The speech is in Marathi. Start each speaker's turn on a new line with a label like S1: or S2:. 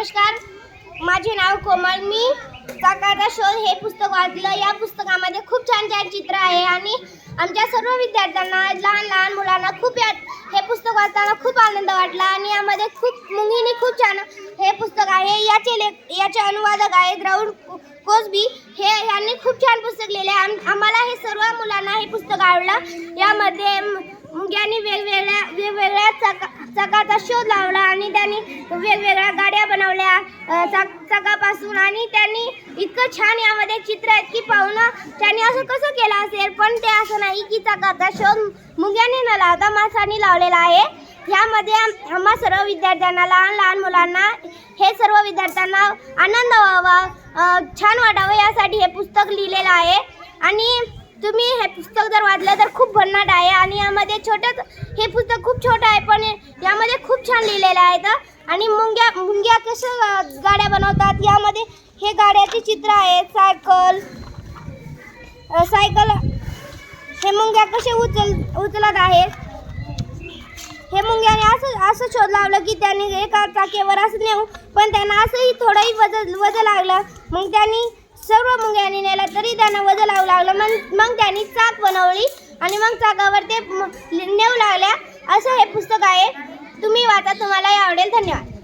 S1: नमस्कार. माझे नाव कोमल. मी काकाचा शोध हे पुस्तक वाचलं. या पुस्तकामध्ये खूप छान छान चित्र आहे आणि आमच्या सर्व विद्यार्थ्यांना लहान लहान मुलांना खूप या हे पुस्तक वाचताना खूप आनंद वाटला आणि यामध्ये खूप मुंगीने खूप छान हे पुस्तक आहे. याचे लेख याचे अनुवादक आहे राहुल कोसबी. हे यांनी खूप छान पुस्तक लिहिले. आम आम्हाला हे सर्व मुलांना हे पुस्तक आवडलं. यामध्ये मुंग्यांनी वेगवेगळ्या वेगवेगळ्या चका चकाचा शोध लावला आणि त्यांनी वेगवेगळ्या बनवल्या चकापासून आणि त्यांनी इतकं छान यामध्ये चित्र आहेत की पाहुणं त्यांनी असं कसं केलं असेल पण ते असं नाही की चकाचा शोध मुंग्याने न लावता माणसांनी लावलेला आहे. ह्यामध्ये आम्हा सर्व विद्यार्थ्यांना लहान लहान मुलांना हे सर्व विद्यार्थ्यांना आनंद व्हावा छान वाटावं यासाठी हे पुस्तक लिहिलेलं आहे. आणि तुम्ही हे पुस्तक जर वाचलं तर खूप भन्नाट आहे आणि यामध्ये छोटंच हे पुस्तक खूप छोटं आहे पण यामध्ये खूप छान लिहिलेलं आहे तर. आणि मुंग्या मुंग्या कसं गाड्या बनवतात? यामध्ये हे गाड्याचे चित्र आहे सायकल. सायकल हे मुंग्या कसे उचल उचलत आहेत? हे मुंग्याने असं असं शोध लावलं की त्यांनी एका चाकेवर असं नेऊ पण त्यांना असंही थोडंही वजन वजन लागलं. मग त्यांनी सर्व मुंग्यांनी नेला तरी त्यांना वजन लावू लागलं. मग मग त्यांनी चाक बनवली आणि मग चाकावर ते नेऊ लागल्या. असं हे पुस्तक आहे. तुम्ही वाचा तुम्हाला आवडेल. धन्यवाद.